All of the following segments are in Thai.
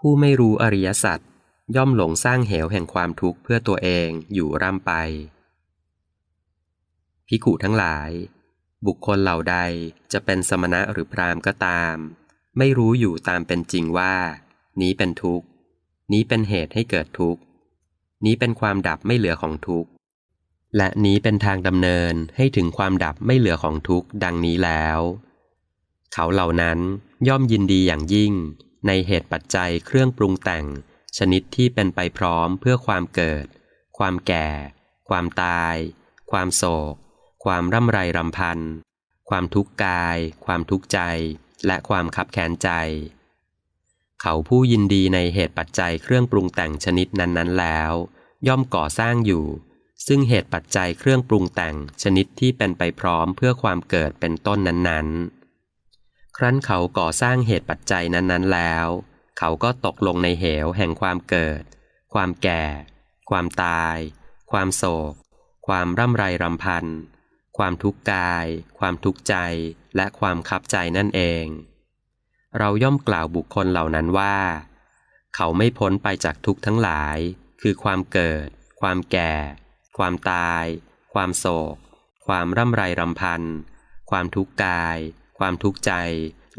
ผู้ไม่รู้อริยสัจย่อมหลงสร้างเหวแห่งความทุกข์เพื่อตัวเองอยู่ร่ำไป พิกุทั้งหลาย บุคคลเหล่าใดจะเป็นสมณะหรือพรามก็ตาม ไม่รู้อยู่ตามเป็นจริงว่า นี้เป็นทุกข์ นี้เป็นเหตุให้เกิดทุกข์ นี้เป็นความดับไม่เหลือของทุกข์ และนี้เป็นทางดำเนินให้ถึงความดับไม่เหลือของทุกข์ดังนี้แล้ว เขาเหล่านั้นย่อมยินดีอย่างยิ่ง ในเหตุปัจจัยเครื่องปรุงแต่ง ชนิดที่เป็นไปพร้อมเพื่อความเกิด ความแก่ ความตาย ความโศก ความร่ำไรรำพัน ความทุกข์กาย ความทุกข์ใจ และความคับแค้นใจ เขาผู้ยินดีในเหตุปัจจัยเครื่องปรุงแต่งชนิดนั้นๆแล้ว ย่อมก่อสร้างอยู่ ซึ่งเหตุปัจจัยเครื่องปรุงแต่งชนิดที่เป็นไปพร้อมเพื่อความเกิดเป็นต้นนั้นๆ ครั้นเขาก่อสร้างเหตุปัจจัยนั้นๆแล้ว เขาก็ตกลงในเหวแห่งความเกิด ความแก่ ความตาย ความโศก ความร่ำไรรำพัน ความทุกข์กาย ความทุกข์ใจ และความคับใจนั่นเอง เราย่อมกล่าวบุคคลเหล่านั้นว่า เขาไม่พ้นไปจากทุกข์ทั้งหลาย คือความเกิด ความแก่ ความตาย ความโศก ความร่ำไรรำพัน ความทุกข์กาย ความทุกข์ใจ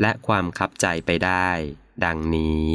และความคับใจไปได้ ดังนี้